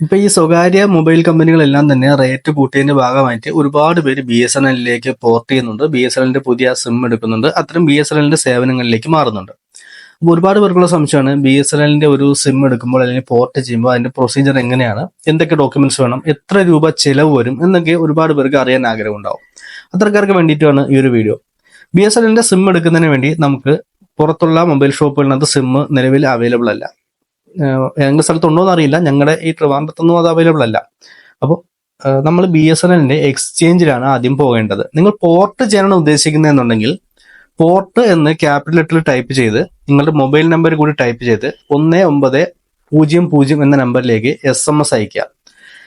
ഇപ്പൊ ഈ സ്വകാര്യ മൊബൈൽ കമ്പനികളെല്ലാം തന്നെ റേറ്റ് കൂട്ടിയതിന്റെ ഭാഗമായിട്ട് ഒരുപാട് പേര് ബി എസ് എൻ എല്ലിലേക്ക് പോർട്ട് ചെയ്യുന്നുണ്ട്. ബി എസ് എൻ എല്ലിന്റെ പുതിയ സിം എടുക്കുന്നുണ്ട്. അത്തരം ബി എസ് എൻ എല്ലിന്റെ സേവനങ്ങളിലേക്ക് മാറുന്നുണ്ട്. അപ്പോൾ ഒരുപാട് പേർക്കുള്ള സംശയമാണ് ബി എസ് എൻ എല്ലിന്റെ ഒരു സിം എടുക്കുമ്പോൾ അല്ലെങ്കിൽ പോർട്ട് ചെയ്യുമ്പോൾ അതിന്റെ പ്രൊസീജിയർ എങ്ങനെയാണ്? എന്തൊക്കെ ഡോക്യുമെന്റ്സ് വേണം? എത്ര രൂപ ചെലവ് വരും? എന്നൊക്കെ ഒരുപാട് പേർക്ക് അറിയാൻ ആഗ്രഹം ഉണ്ടാവും അത്രക്കാർക്ക് വേണ്ടിയിട്ടാണ് ഈ ഒരു വീഡിയോ ബി എസ് എൻ എല്ലിന്റെ സിം എടുക്കുന്നതിന് വേണ്ടി നമുക്ക് പുറത്തുള്ള മൊബൈൽ ഷോപ്പുകളിനകത്ത് സിം നിലവിൽ അവൈലബിൾ അല്ല. ഏതെങ്കിലും സ്ഥലത്തുണ്ടോ എന്നറിയില്ല ഞങ്ങളുടെ ഈ ട്രിവാൻഡ്രത്തൊന്നും അത് അവൈലബിൾ അല്ല. അപ്പോൾ നമ്മൾ ബി എസ് എൻ എല്ലിന്റെ എക്സ്ചേഞ്ചിലാണ് ആദ്യം പോകേണ്ടത്. നിങ്ങൾ പോർട്ട് ചെയ്യാനാണ് ഉദ്ദേശിക്കുന്നതെന്നുണ്ടെങ്കിൽ പോർട്ട് എന്ന് ക്യാപിറ്റൽ ലെറ്ററിൽ ടൈപ്പ് ചെയ്ത് നിങ്ങളുടെ മൊബൈൽ നമ്പർ കൂടി ടൈപ്പ് ചെയ്ത് ഒന്ന് ഒമ്പത് പൂജ്യം പൂജ്യം എന്ന നമ്പറിലേക്ക് എസ് എം എസ് അയക്കുക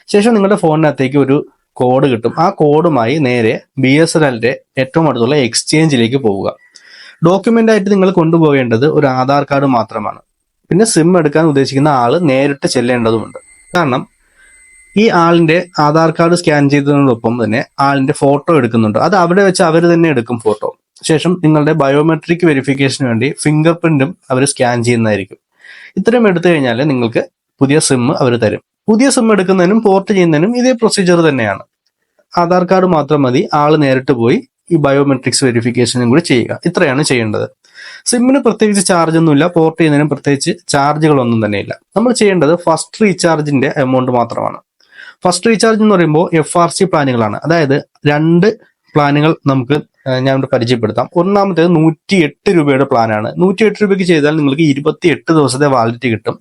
ശേഷം നിങ്ങളുടെ ഫോണിനകത്തേക്ക് ഒരു കോഡ് കിട്ടും. ആ കോഡുമായി നേരെ ബി എസ് എൻ എല്ലിന്റെ ഏറ്റവും അടുത്തുള്ള എക്സ്ചേഞ്ചിലേക്ക് പോവുക. ഡോക്യുമെന്റ് ആയിട്ട് നിങ്ങൾ കൊണ്ടുപോകേണ്ടത് ഒരു ആധാർ കാർഡ് മാത്രമാണ്. പിന്നെ സിം എടുക്കാൻ ഉദ്ദേശിക്കുന്ന ആൾ നേരിട്ട് ചെല്ലേണ്ടതുണ്ട് കാരണം ഈ ആളിന്റെ ആധാർ കാർഡ് സ്കാൻ ചെയ്തതിനോടൊപ്പം തന്നെ ആളിന്റെ ഫോട്ടോ എടുക്കുന്നുണ്ട്. അത് അവിടെ വെച്ച് അവർ തന്നെ എടുക്കും ഫോട്ടോ. ശേഷം നിങ്ങളുടെ ബയോമെട്രിക് വെരിഫിക്കേഷന് വേണ്ടി ഫിംഗർ പ്രിന്റും അവർ സ്കാൻ ചെയ്യുന്നതായിരിക്കും. ഇത്രയും എടുത്തു കഴിഞ്ഞാൽ നിങ്ങൾക്ക് പുതിയ സിം അവർ തരും. പുതിയ സിം എടുക്കുന്നതിനും പോർട്ട് ചെയ്യുന്നതിനും ഇതേ പ്രൊസീജിയർ തന്നെയാണ്. ആധാർ കാർഡ് മാത്രം മതി ആൾ നേരിട്ട് പോയി ഈ ബയോമെട്രിക്സ് വെരിഫിക്കേഷനും കൂടി ചെയ്യുക. ഇത്രയാണ് ചെയ്യേണ്ടത്. സിമ്മിന് പ്രത്യേകിച്ച് ചാർജ് ഒന്നുമില്ല പോർട്ട് ചെയ്യുന്നതിനും പ്രത്യേകിച്ച് ചാർജുകളൊന്നും തന്നെ ഇല്ല. നമ്മൾ ചെയ്യേണ്ടത് ഫസ്റ്റ് റീചാർജിന്റെ എമൗണ്ട് മാത്രമാണ്. ഫസ്റ്റ് റീചാർജ് എന്ന് പറയുമ്പോൾ എഫ് ആർ സി പ്ലാനുകളാണ്. അതായത് രണ്ട് പ്ലാനുകൾ നമുക്ക് ഞാൻ ഇവിടെ പരിചയപ്പെടുത്താം. ഒന്നാമത്തേത് നൂറ്റി എട്ട് രൂപയുടെ പ്ലാനാണ്. നൂറ്റി എട്ട് രൂപയ്ക്ക് ചെയ്താൽ നിങ്ങൾക്ക് ഇരുപത്തി എട്ട് ദിവസത്തെ വാലിഡിറ്റി കിട്ടും.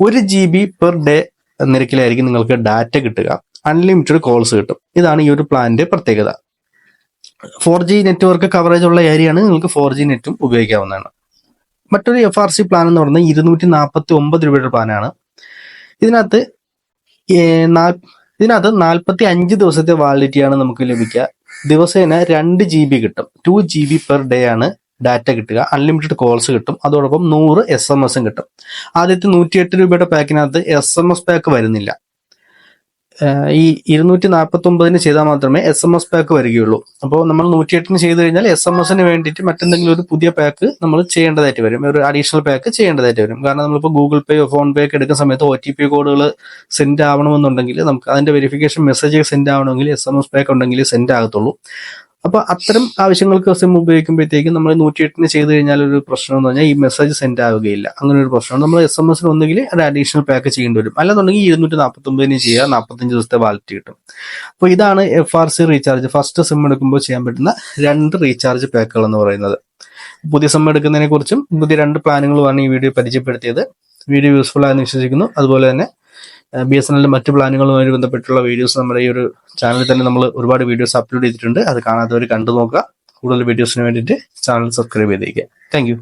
ഒരു ജി ബി പെർ ഡേ നിരക്കിലായിരിക്കും നിങ്ങൾക്ക് ഡാറ്റ കിട്ടുക. അൺലിമിറ്റഡ് കോൾസ് കിട്ടും. ഇതാണ് ഈ ഒരു പ്ലാനിന്റെ പ്രത്യേകത. ഫോർ ജി നെറ്റ്വർക്ക് കവറേജ് ഉള്ള ഏരിയയാണ് നിങ്ങൾക്ക് ഫോർ ജി നെറ്റും ഉപയോഗിക്കാവുന്നതാണ്. മറ്റൊരു എഫ് ആർ സി പ്ലാൻ എന്ന് പറയുന്നത് ഇരുന്നൂറ്റി നാൽപ്പത്തി ഒമ്പത് രൂപയുടെ പ്ലാനാണ് ഇതിനകത്ത് ഇതിനകത്ത് നാൽപ്പത്തി അഞ്ച് ദിവസത്തെ വാലിഡിറ്റിയാണ് നമുക്ക് ലഭിക്കുക. ദിവസേന രണ്ട് ജി ബി കിട്ടും. Two G B per day ആണ് ഡാറ്റ കിട്ടുക. അൺലിമിറ്റഡ് കോൾസ് കിട്ടും. അതോടൊപ്പം നൂറ് എസ് എം എസും കിട്ടും. ആദ്യത്തെ നൂറ്റിയെട്ട് രൂപയുടെ പാക്കിനകത്ത് എസ് എം എസ് പാക്ക് വരുന്നില്ല. ഈ ഇരുന്നൂറ്റി നാൽപ്പത്തി ഒമ്പതിന് ചെയ്താൽ മാത്രമേ എസ് എം എസ് പാക്ക് വരികയുള്ളൂ. അപ്പോൾ നമ്മൾ നൂറ്റിയെട്ടിന് ചെയ്ത് കഴിഞ്ഞാൽ എസ് എം എസിന് വേണ്ടിയിട്ട് മറ്റെന്തെങ്കിലും ഒരു പുതിയ പാക്ക് നമ്മൾ ചെയ്യേണ്ടതായിട്ട് വരും. ഒരു അഡീഷണൽ പാക്ക് ചെയ്യേണ്ടതായിട്ട് വരും. കാരണം നമ്മളിപ്പോൾ ഗൂഗിൾ പേ ഫോൺ പേ ഒക്കെ എടുക്കുന്ന സമയത്ത് ഒ ടി പി കോഡുകൾ സെൻഡ് ആവണമെന്നുണ്ടെങ്കിൽ നമുക്ക് അതിന്റെ വെരിഫിക്കേഷൻ മെസ്സേജ് സെൻഡ് ആവണമെങ്കിൽ എസ് എം എസ് പാക്ക് ഉണ്ടെങ്കിൽ സെൻഡ് ആകത്തുള്ളൂ. അപ്പൊ അത്തരം ആവശ്യങ്ങൾക്ക് സിം ഉപയോഗിക്കുമ്പോഴത്തേക്കും നമ്മൾ നൂറ്റി എട്ടിന് ചെയ്ത് കഴിഞ്ഞാൽ ഒരു പ്രശ്നം എന്ന് പറഞ്ഞാൽ ഈ മെസ്സേജ് സെൻഡ് ആവുകയില്ല. അങ്ങനെ ഒരു പ്രശ്നം നമ്മൾ എസ് എം എസിന് ഒന്നുകിൽ അത് അഡീഷണൽ പാക്ക് ചെയ്യേണ്ടി വരും. അല്ലെന്നുണ്ടെങ്കിൽ ഇരുന്നൂറ്റി നാൽപ്പത്തി ഒമ്പതിന് ചെയ്യുക നാൽപ്പത്തഞ്ച് ദിവസത്തെ വാലറ്റ് കിട്ടും. അപ്പോൾ ഇതാണ് F R C recharge first SIM എടുക്കുമ്പോൾ ചെയ്യാൻ പറ്റുന്ന രണ്ട് റീചാർജ് പാക്കുകൾ എന്ന് പറയുന്നത്. പുതിയ സിം എടുക്കുന്നതിനെ കുറിച്ചും പുതിയ രണ്ട് പ്ലാനുകളുമാണ് ഈ വീഡിയോ പരിചയപ്പെടുത്തിയത്. വീഡിയോ യൂസ്ഫുൾ ആയെന്ന് വിശ്വസിക്കുന്നു. അതുപോലെ തന്നെ ബി എസ് എൻ എല്ലിന്റെ മറ്റ് പ്ലാനുകളുമായി ബന്ധപ്പെട്ടുള്ള വീഡിയോസ് നമ്മുടെ ഈ ഒരു ചാനലിൽ തന്നെ നമ്മൾ ഒരുപാട് വീഡിയോസ് അപ്ലോഡ് ചെയ്തിട്ടുണ്ട്. അത് കാണാത്തവർ കണ്ടു നോക്കുക. കൂടുതൽ വീഡിയോസിന് വേണ്ടിയിട്ട് ചാനൽ സബ്സ്ക്രൈബ് ചെയ്തേക്കുക താങ്ക്